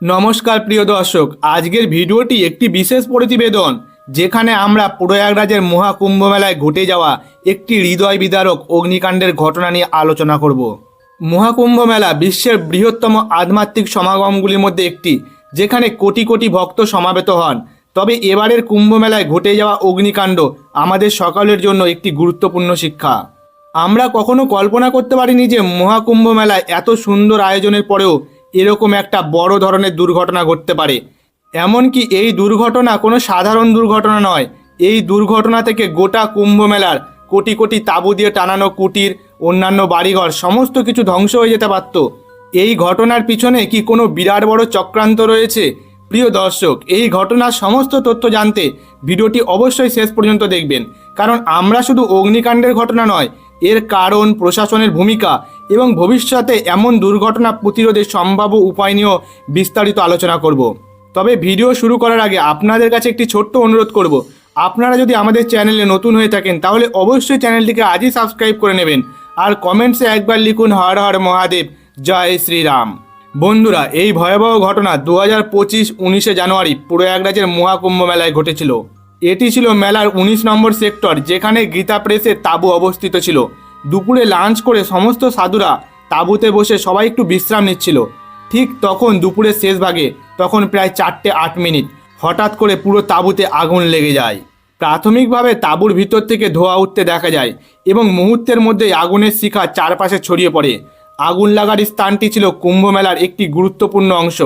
নমস্কার প্রিয় দর্শক, আজকের ভিডিওটি একটি বিশেষ প্রতিবেদন, যেখানে আমরা প্রয়াগরাজের মহাকুম্ভ মেলায় ঘটে যাওয়া একটি হৃদয় বিদারক অগ্নিকাণ্ডের ঘটনা নিয়ে আলোচনা করব। মহাকুম্ভ মেলা বিশ্বের বৃহত্তম আধ্যাত্মিক সমাগমগুলির মধ্যে একটি, যেখানে কোটি কোটি ভক্ত সমাবেত হন। তবে এবারের কুম্ভ মেলায় ঘটে যাওয়া অগ্নিকাণ্ড আমাদের সকলের জন্য একটি গুরুত্বপূর্ণ শিক্ষা। আমরা কখনো কল্পনা করতে পারিনি যে মহাকুম্ভ মেলায় এত সুন্দর আয়োজনের পরেও এরকম একটা বড় ধরনের দুর্ঘটনা ঘটতে পারে। এমনকি এই দুর্ঘটনা কোনো সাধারণ দুর্ঘটনা নয়। এই দুর্ঘটনা থেকে গোটা কুম্ভ মেলার কোটি কোটি তাঁবু দিয়ে টানানো কুটির, অন্যান্য বাড়িঘর, সমস্ত কিছু ধ্বংস হয়ে যেতে পারত। এই ঘটনার পিছনে কি কোনো বিরাট বড় চক্রান্ত রয়েছে? প্রিয় দর্শক, এই ঘটনার সমস্ত তথ্য জানতে ভিডিওটি অবশ্যই শেষ পর্যন্ত দেখবেন। কারণ আমরা শুধু অগ্নিকাণ্ডের ঘটনা নয় এর কারণ প্রশাসনের ভূমিকা এবং ভবিষ্যতে এমন দুর্ঘটনা প্রতিরোধের সম্ভাব্য উপায় নিয়েও বিস্তারিত আলোচনা করব। তবে ভিডিও শুরু করার আগে আপনাদের কাছে একটি ছোট্ট অনুরোধ করব। আপনারা যদি আমাদের চ্যানেলে নতুন হয়ে থাকেন, তাহলে অবশ্যই চ্যানেলটিকে আজই সাবস্ক্রাইব করে নেবেন। আর কমেন্টসে একবার লিখুন, হর হর মহাদেব, জয় শ্রীরাম। বন্ধুরা, এই ভয়াবহ ঘটনা দু হাজার পঁচিশ, উনিশে জানুয়ারি প্রয়াগরাজের মহাকুম্ভ মেলায় ঘটেছিল। এটি ছিল মেলার উনিশ নম্বর সেক্টর, যেখানে গীতা প্রেসের তাঁবু অবস্থিত ছিল। দুপুরে লাঞ্চ করে সমস্ত সাধুরা তাঁবুতে বসে সবাই একটু বিশ্রাম নিচ্ছিল। ঠিক তখন দুপুরের শেষ ভাগে, তখন প্রায় চারটে আট মিনিট, হঠাৎ করে পুরো তাঁবুতে আগুন লেগে যায়। প্রাথমিকভাবে তাঁবুর ভিতর থেকে ধোয়া উঠতে দেখা যায় এবং মুহূর্তের মধ্যেই আগুনের শিখা চারপাশে ছড়িয়ে পড়ে। আগুন লাগার স্থানটি ছিল কুম্ভ মেলার একটি গুরুত্বপূর্ণ অংশ।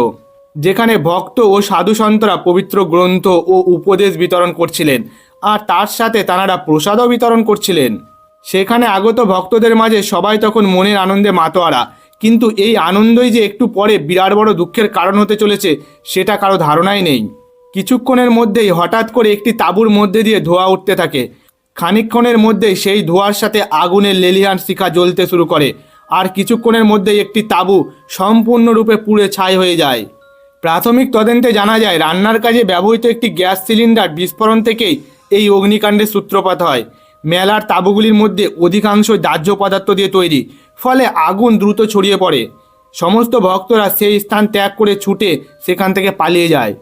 যেখানে ভক্ত ও সাধু সন্তরা পবিত্র গ্রন্থ ও উপদেশ বিতরণ করছিলেন। আর তার সাথে তাঁরা প্রসাদও বিতরণ করছিলেন। সেখানে আগত ভক্তদের মাঝে সবাই তখন মনের আনন্দে মাতোয়ারা। কিন্তু এই আনন্দই যে একটু পরে বিরাট বড় দুঃখের কারণ হতে চলেছে, সেটা কারও ধারণাই নেই। কিছুক্ষণের মধ্যেই হঠাৎ করে একটি তাঁবুর মধ্যে দিয়ে ধোঁয়া উঠতে থাকে। খানিকক্ষণের মধ্যেই সেই ধোঁয়ার সাথে আগুনের লেলিহান শিখা জ্বলতে শুরু করে। আর কিছুক্ষণের মধ্যেই একটি তাঁবু সম্পূর্ণরূপে পুড়ে ছাই হয়ে যায়। প্রাথমিক তদন্তে জানা যায়, রান্নার কাজে ব্যবহৃত একটি গ্যাস সিলিন্ডার বিস্ফোরণ থেকেই এই অগ্নিকাণ্ডের সূত্রপাত হয়। মেলার তাঁবুগুলির মধ্যে অধিকাংশ দাহ্য পদার্থ দিয়ে তৈরি, ফলে আগুন দ্রুত ছড়িয়ে পড়ে। সমস্ত ভক্তরা সেই স্থান ত্যাগ করে ছুটে সেখান থেকে পালিয়ে যায়।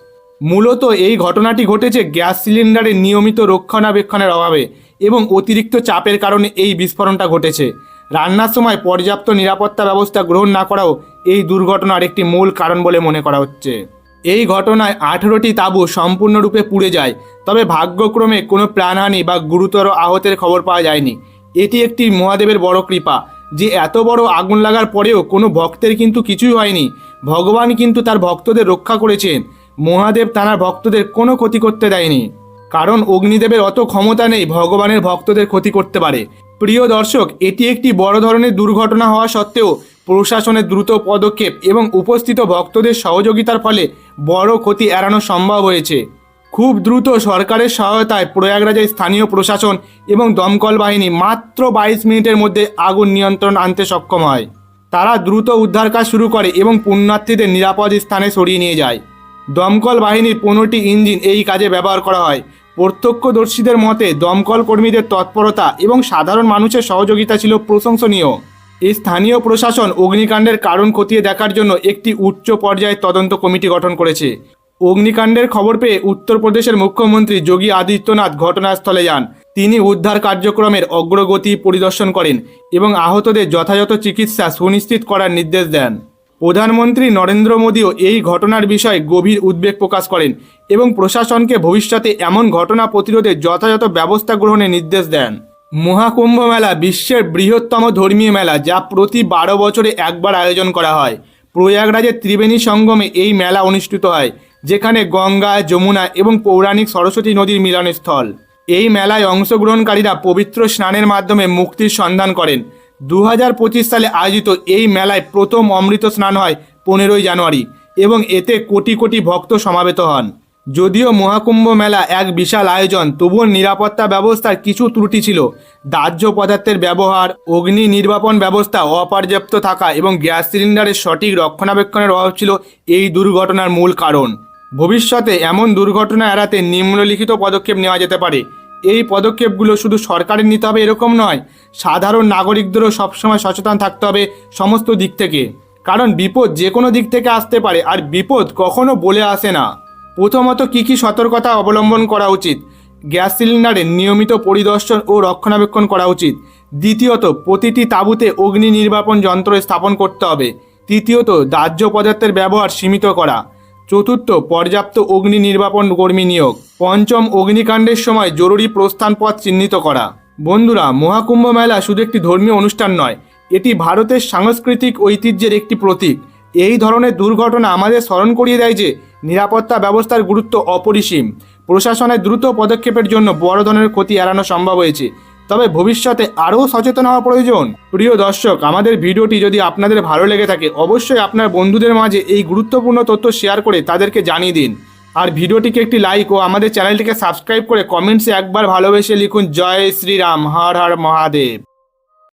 মূলত এই ঘটনাটি ঘটেছে গ্যাস সিলিন্ডারের নিয়মিত রক্ষণাবেক্ষণের অভাবে এবং অতিরিক্ত চাপের কারণে এই বিস্ফোরণটা ঘটেছে। রান্নার সময় পর্যাপ্ত নিরাপত্তা ব্যবস্থা গ্রহণ না করাও এই দুর্ঘটনার একটি মূল কারণ বলে মনে করা হচ্ছে। এই ঘটনায় আঠেরোটি তাঁবু সম্পূর্ণরূপে পুড়ে যায়, তবে ভাগ্যক্রমে কোনো প্রাণহানি বা গুরুতর আহতের খবর পাওয়া যায়নি। এটি একটি মহাদেবের বড় কৃপা, যে এত বড় আগুন লাগার পরেও কোনো ভক্তের কিন্তু কিছুই হয়নি। ভগবান কিন্তু তার ভক্তদের রক্ষা করেছেন, মহাদেব তাঁর ভক্তদের কোনো ক্ষতি করতে দেয়নি। কারণ অগ্নিদেবের অত ক্ষমতা নেই ভগবানের ভক্তদের ক্ষতি করতে পারে। প্রিয় দর্শক, এটি একটি বড় ধরনের দুর্ঘটনা হওয়া সত্ত্বেও প্রশাসনের দ্রুত পদক্ষেপ এবং উপস্থিত ভক্তদের সহযোগিতার ফলে বড় ক্ষতি এড়ানো সম্ভব হয়েছে। খুব দ্রুত সরকারের সহায়তায় প্রয়াগরাজের স্থানীয় প্রশাসন এবং দমকল বাহিনী মাত্র বাইশ মিনিটের মধ্যে আগুন নিয়ন্ত্রণ আনতে সক্ষম হয়। তারা দ্রুত উদ্ধার কাজ শুরু করে এবং পুণ্যার্থীদের নিরাপদ স্থানে সরিয়ে নিয়ে যায়। দমকল বাহিনীর পনেরোটি ইঞ্জিন এই কাজে ব্যবহার করা হয়। প্রত্যক্ষদর্শীদের মতে দমকল কর্মীদের তৎপরতা এবং সাধারণ মানুষের সহযোগিতা ছিল প্রশংসনীয়। স্থানীয় প্রশাসন অগ্নিকাণ্ডের কারণ খতিয়ে দেখার জন্য একটি উচ্চ পর্যায়ের তদন্ত কমিটি গঠন করেছে। অগ্নিকাণ্ডের খবর পেয়ে উত্তরপ্রদেশের মুখ্যমন্ত্রী যোগী আদিত্যনাথ ঘটনাস্থলে যান। তিনি উদ্ধার কার্যক্রমের অগ্রগতি পরিদর্শন করেন এবং আহতদের যথাযথ চিকিৎসা সুনিশ্চিত করার নির্দেশ দেন। প্রধানমন্ত্রী নরেন্দ্র মোদীও এই ঘটনার বিষয়ে গভীর উদ্বেগ প্রকাশ করেন এবং প্রশাসনকে ভবিষ্যতে এমন ঘটনা প্রতিরোধে যথাযথ ব্যবস্থা গ্রহণের নির্দেশ দেন। মহাকুম্ভ মেলা বিশ্বের বৃহত্তম ধর্মীয় মেলা, যা প্রতি বারো বছরে একবার আয়োজন করা হয়। প্রয়াগরাজের ত্রিবেণী সঙ্গমে এই মেলা অনুষ্ঠিত হয়, যেখানে গঙ্গা, যমুনা এবং পৌরাণিক সরস্বতী নদীর মিলনস্থল। এই মেলায় অংশগ্রহণকারীরা পবিত্র স্নানের মাধ্যমে মুক্তির সন্ধান করেন। দু হাজার পঁচিশ সালে আয়োজিত এই মেলায় প্রথম অমৃত স্নান হয় পনেরোই জানুয়ারি এবং এতে কোটি কোটি ভক্ত সমাবেত হন। যদিও মহাকুম্ভ মেলা এক বিশাল আয়োজন, তবুও নিরাপত্তা ব্যবস্থার কিছু ত্রুটি ছিল। দাহ্য পদার্থের ব্যবহার, অগ্নি নির্বাপন ব্যবস্থা অপর্যাপ্ত থাকা এবং গ্যাস সিলিন্ডারের সঠিক রক্ষণাবেক্ষণের অভাব ছিল এই দুর্ঘটনার মূল কারণ। ভবিষ্যতে এমন দুর্ঘটনা এড়াতে নিম্নলিখিত পদক্ষেপ নেওয়া যেতে পারে। এই পদক্ষেপগুলো শুধু সরকারের নিতে হবে এরকম নয়, সাধারণ নাগরিকদেরও সবসময় সচেতন থাকতে হবে সমস্ত দিক থেকে। কারণ বিপদ যে কোনো দিক থেকে আসতে পারে, আর বিপদ কখনো বলে আসে না। প্রথমত কী কী সতর্কতা অবলম্বন করা উচিত? গ্যাস সিলিন্ডারের নিয়মিত পরিদর্শন ও রক্ষণাবেক্ষণ করা উচিত। দ্বিতীয়ত, প্রতিটি তাঁবুতে অগ্নি নির্বাপন যন্ত্র স্থাপন করতে হবে। তৃতীয়ত, দাহ্য পদার্থের ব্যবহার সীমিত করা। চতুর্থ, পর্যাপ্ত অগ্নি নির্বাপন কর্মী নিয়োগ। পঞ্চম, অগ্নিকাণ্ডের সময় জরুরি প্রস্থান পথ চিহ্নিত করা। বন্ধুরা, মহাকুম্ভ মেলা শুধু একটি ধর্মীয় অনুষ্ঠান নয়, এটি ভারতের সাংস্কৃতিক ঐতিহ্যের একটি প্রতীক। এই ধরনের দুর্ঘটনা আমাদের স্মরণ করিয়ে দেয় যে নিরাপত্তা ব্যবস্থার গুরুত্ব অপরিসীম। প্রশাসনের দ্রুত পদক্ষেপের জন্য বড় ধরনের ক্ষতি এড়ানো সম্ভব হয়েছে। তবে ভবিষ্যতে আরও সচেতন হওয়া প্রয়োজন। প্রিয় দর্শক, আমাদের ভিডিওটি যদি আপনাদের ভালো লেগে থাকে, অবশ্যই আপনার বন্ধুদের মাঝে এই গুরুত্বপূর্ণ তথ্য শেয়ার করে তাদেরকে জানিয়ে দিন। আর ভিডিওটিকে একটি লাইক ও আমাদের চ্যানেলটিকে সাবস্ক্রাইব করে কমেন্টসে একবার ভালোবেসে লিখুন, জয় শ্রীরাম, হর হর মহাদেব।